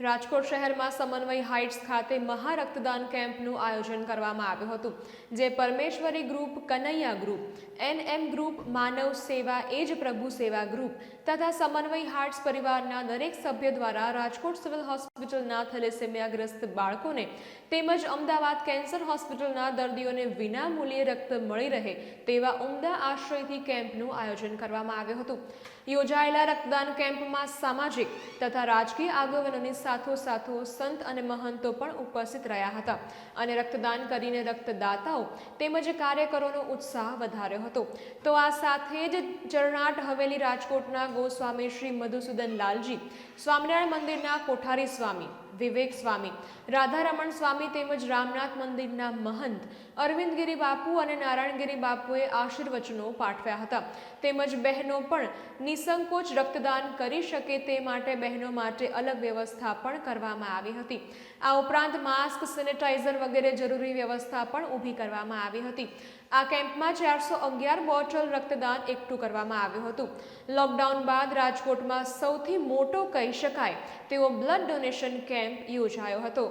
રાજકોટ શહેરમાં સમન્વય હાઇટ્સ ખાતે મહારક્તદાન કેમ્પનું આયોજન કરવામાં આવ્યું હતું, જે Parmeshwari group Kanaiya group, NM group, માનવ સેવા એ જ પ્રભુ સેવા ગ્રુપ તથા સમન્વય હાર્ટ્સ પરિવારના દરેક સભ્ય દ્વારા રાજકોટ સિવિલ હોસ્પિટલના થેલેસેમિયાગ્રસ્ત બાળકોને તેમજ અમદાવાદ કેન્સર હોસ્પિટલના દર્દીઓને વિનામૂલ્યે રક્ત મળી રહે તેવા ઉમદા આશ્રયથી કેમ્પનું આયોજન કરવામાં આવ્યું હતું. યોજાયેલા રક્તદાન કેમ્પમાં સામાજિક તથા રાજકીય આગેવાનોની સાથોસાથો સંત અને મહંતો પણ ઉપસ્થિત રહ્યા હતા. અને રક્તદાન કરીને રક્તદાતાઓ તેમજ કાર્યકરોનો ઉત્સાહ વધાર્યો હતો. તો આ સાથે જ ચરણાટ હવેલી રાજકોટના ગોસ્વામી શ્રી મધુસૂદન લાલજી, સ્વામિનારાયણ મંદિરના કોઠારી સ્વામી વિવેક સ્વામી રાધારમણ સ્વામી તેમજ રામનાથ મંદિરના મહંત અરવિંદગીરી બાપુ અને નારાયણગીરી બાપુએ આશીર્વચનો પાઠવ્યા હતા. તેમજ બહેનો પણ નિસંકોચ રક્તદાન કરી શકે તે માટે બહેનો માટે અલગ વ્યવસ્થા પણ કરવામાં આવી હતી. આ ઉપરાંત માસ્ક સેનેટાઇઝર વગેરે જરૂરી વ્યવસ્થા પણ ઊભી કરવામાં આવી હતી. આ કેમ્પમાં ચારસો અગિયાર બોટલ રક્તદાન એકઠું કરવામાં આવ્યું હતું. લોકડાઉન બાદ રાજકોટમાં સૌથી મોટો કહી શકાય તેવો બ્લડ ડોનેશન કેમ્પ યોજાયો હતો.